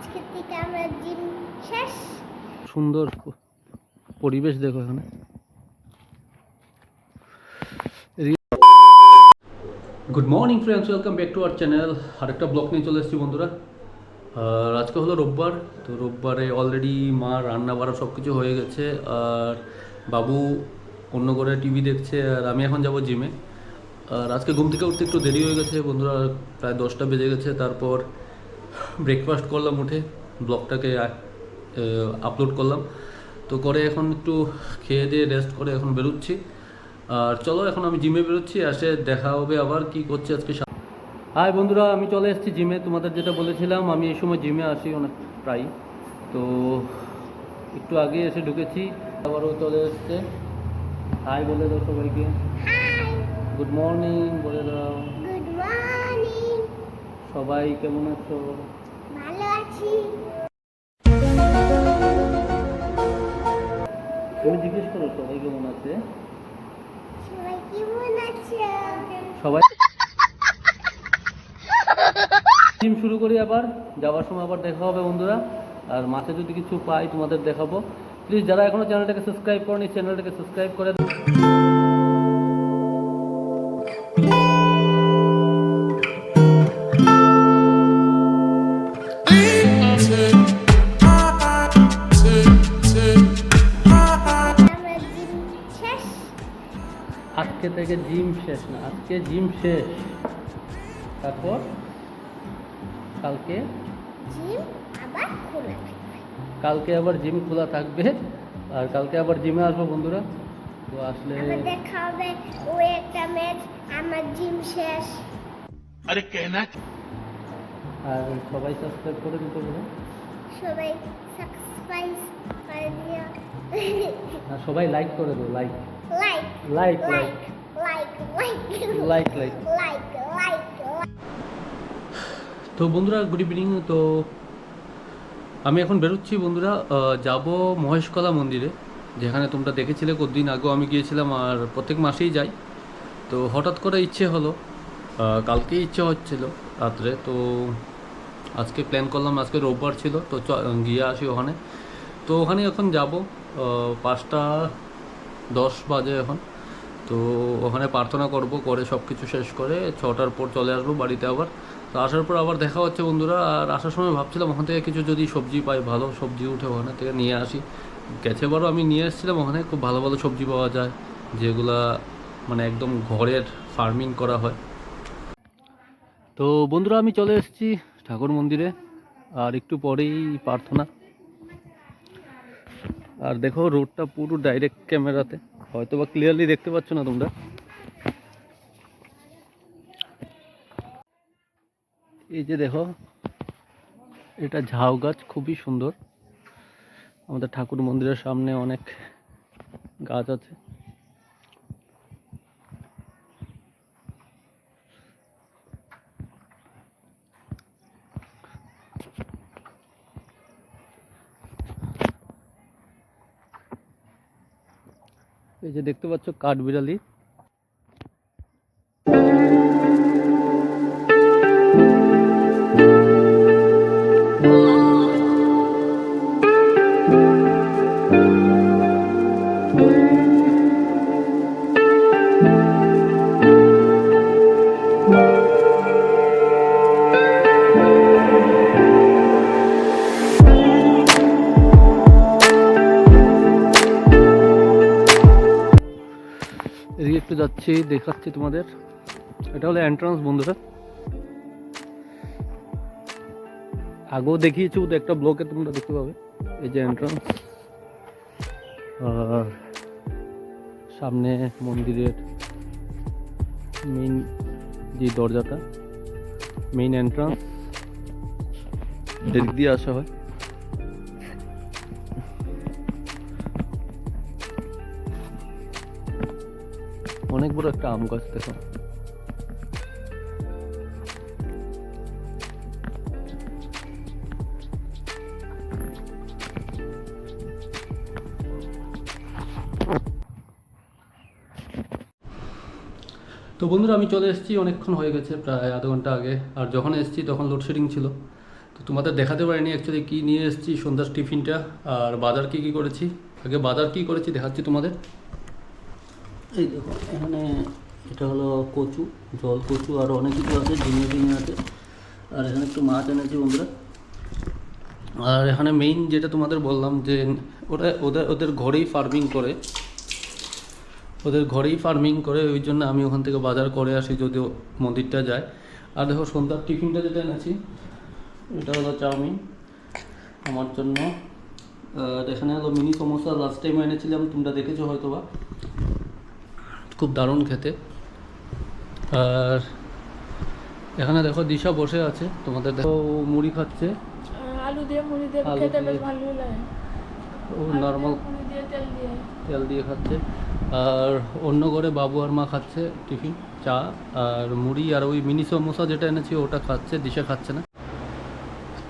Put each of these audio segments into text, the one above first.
আজকে থেকে আমরা জিম শেষ। সুন্দর পরিবেশ দেখো এখানে। Good morning friends welcome back to our channel আরেকটা ব্লগ নিয়ে চলে এসেছি বন্ধুরা। আর আজকে হলো রোববার তো রোববারে অলরেডি মা রান্না বাড়া সব কিছু হয়ে গেছে। আর বাবু অন্য করে টিভি দেখছে আর আমি এখন যাব জিমে আর আজকে ঘুম থেকে উঠতে একটু দেরি হয়ে গেছে বন্ধুরা প্রায় দশটা বেজে গেছে। তারপর ব্রেকফাস্ট করলাম উঠে ব্লগটাকে আপলোড করলাম। তো করে এখন একটু খেয়ে দিয়ে রেস্ট করে এখন বেরোচ্ছি। আর চলো এখন আমি জিমে বেরোচ্ছি আসে দেখা হবে আবার কি করছে আজকে হাই বন্ধুরা আমি চলে এসেছি জিমে তোমাদের যেটা বলেছিলাম আমি এই সময় জিমে আসি অনেক প্রায় তো একটু আগে এসে ঢুকেছি আবারও চলে এসছে। হাই বলে দাও সবাইকে। গুড মর্নিং বলে দাও। সবাই কেমন আছো? ভালো আছি। তুমি জিজ্ঞেস করো সবাই কেমন আছে? সবাই কেমন আছো? সবাই জিম শুরু করি আবার যাওয়ার সময় আবার দেখা হবে বন্ধুরা। আর মাঠে যদি কিছু পাই তোমাদের দেখাবো। প্লিজ যারা এখনও চ্যানেলটাকে সাবস্ক্রাইব করেনি চ্যানেলটাকে সাবস্ক্রাইব করে আজকে থেকে জিম শেষ না আজকে জিম শেষ। তারপর কালকে? জিম আবার খোলা কালকে আবার জিম খোলা থাকবে আর কালকে আবার জিমে আসব বন্ধুরা। তো আসলে দেখা হবে ও একটা ম্যাচ আমার জিম শেষ। আরে কেনা আর সবাই সাবস্ক্রাইব করে দিতে বলো সবাই সাবস্ক্রাইব করে দিও। আর সবাই লাইক করে দাও like like like like like like তো বন্ধুরা গুড ইভিনিং তো আমি এখন বেরোচ্ছি বন্ধুরা যাব মহেশকলা মন্দিরে যেখানে তোমরা দেখেছিলে কতদিন আগেও আমি গিয়েছিলাম আর প্রত্যেক মাসেই যাই। তো হঠাৎ করে ইচ্ছে হলো আহ, কালকেই ইচ্ছে হচ্ছিল রাত্রে। তো আজকে প্ল্যান করলাম আজকে রোববার ছিল তো চ- গিয়ে আসি ওখানে। তো ওখানে এখন যাব পাঁচটা দশ বাজে এখন। তো ওখানে প্রার্থনা করব, করে সব কিছু শেষ করে ছটার পর চলে আসব বাড়িতে আবার। তো আসার পর আবার দেখা হচ্ছে বন্ধুরা, আর আসার সময় ভাবছিলাম ওখান থেকে কিছু যদি সবজি পাই, ভালো সবজি উঠে ওখানে থেকে নিয়ে আসি। গেছে বারও আমি নিয়ে এসেছিলাম ওখানে, খুব ভালো ভালো সবজি পাওয়া যায়, যেগুলা মানে একদম ঘরের ফার্মিং করা হয়। তো বন্ধুরা আমি চলে এসেছি ঠাকুর মন্দিরে, আর একটু পরেই প্রার্থনা। আর দেখো রোডটা পুরো ডাইরেক্ট ক্যামেরাতে হয়তো বা ক্লিয়ারলি দেখতে পাচ্ছ না তোমরা। এই যে দেখো, এটা ঝাউ গাছ, খুবই সুন্দর। আমাদের ঠাকুর মন্দিরের সামনে অনেক গাছ আছে। এই যে দেখতে পাচ্ছ কাঠবিড়ালি। এদিকে একটু যাচ্ছি, দেখাচ্ছি তোমাদের। এটা হলো এন্ট্রান্স বন্ধুরা। আগেও দেখিয়েছি তো একটা ব্লকে তোমরা দেখতে পাবে। এই যে এন্ট্রান্স আর সামনে মন্দিরের মেইন যে দরজাটা মেইন এন্ট্রান্স দিক দিয়ে আসা হয়। অনেক বড় একটা আম গাছ, দেখো। তো বন্ধুরা, আমি চলে এসেছি, অনেকক্ষণ হয়ে গেছে, প্রায় আধ ঘণ্টা আগে। আর যখন এসেছি, তখন লোডশেডিং ছিল। তো তোমাদের দেখাতে পারিনি অ্যাকচুয়ালি কী নিয়ে এসেছি সন্ধ্যার টিফিনটা। আর বাজার কী কী করেছি? আগে বাজার কী করেছি দেখাচ্ছি তোমাদের। এই দেখো এখানে এটা হলো কচু, জল কচু, আর অনেক কিছু আছে, ঝিঙে ঝিঙে আছে। আর এখানে একটু মাছ এনেছি বন্ধুরা। আর এখানে মেইন যেটা তোমাদের বললাম যে ওরা, ওদের ওদের ঘরেই ফার্মিং করে। ওদের ঘরেই ফার্মিং করে, ওই জন্য আমি ওখান থেকে বাজার করে আসি যদিও মন্দিরটা যায়। আর দেখো, সন্ধ্যার টিফিনটা যেটা এনেছি, এটা হলো চাউমিন আমার জন্য। আর এখানে হলো মিনি সমোসা লাস্ট টাইম এনেছিলাম, তোমরা দেখেছ হয়তো বা খুব দারুণ খেতে। আর এখানে দেখো দিশা বসে আছে তোমাদের দেখো মুড়ি খাচ্ছে। আলু দিয়ে মুড়ি দিয়ে খেতে বেশ ভালো লাগে। ও নর্মাল তেল দিয়ে। তেল দিয়ে খাচ্ছে। আর অন্য ঘরে বাবু আর মা খাচ্ছে টিফিন চা আর মুড়ি আর ওই মিনি সমোসা যেটা এনেছি ওটা খাচ্ছে দিশা খাচ্ছে না।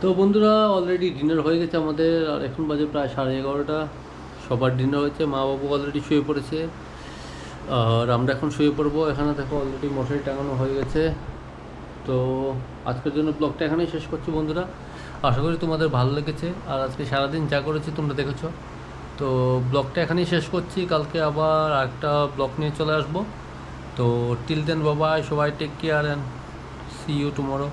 তো বন্ধুরা অলরেডি ডিনার হয়ে গেছে আমাদের আর এখন বাজে প্রায় সাড়ে এগারোটা। সবার ডিনার হয়েছে মা বাবু অলরেডি শুয়ে পড়েছে। আর আমরা এখন শুয়ে পড়ব। এখানে দেখো অলরেডি মশারি টাঙানো হয়ে গেছে। তো আজকের জন্য ব্লগটা এখানেই শেষ করছি বন্ধুরা। আশা করি তোমাদের ভালো লেগেছে। আর আজকে সারাদিন যা করেছি তোমরা দেখেছ। তো ব্লগটা এখানেই শেষ করছি। কালকে আবার একটা ব্লগ নিয়ে চলে আসব। তো টিল দেন বাবাই সবাই take care and see you tomorrow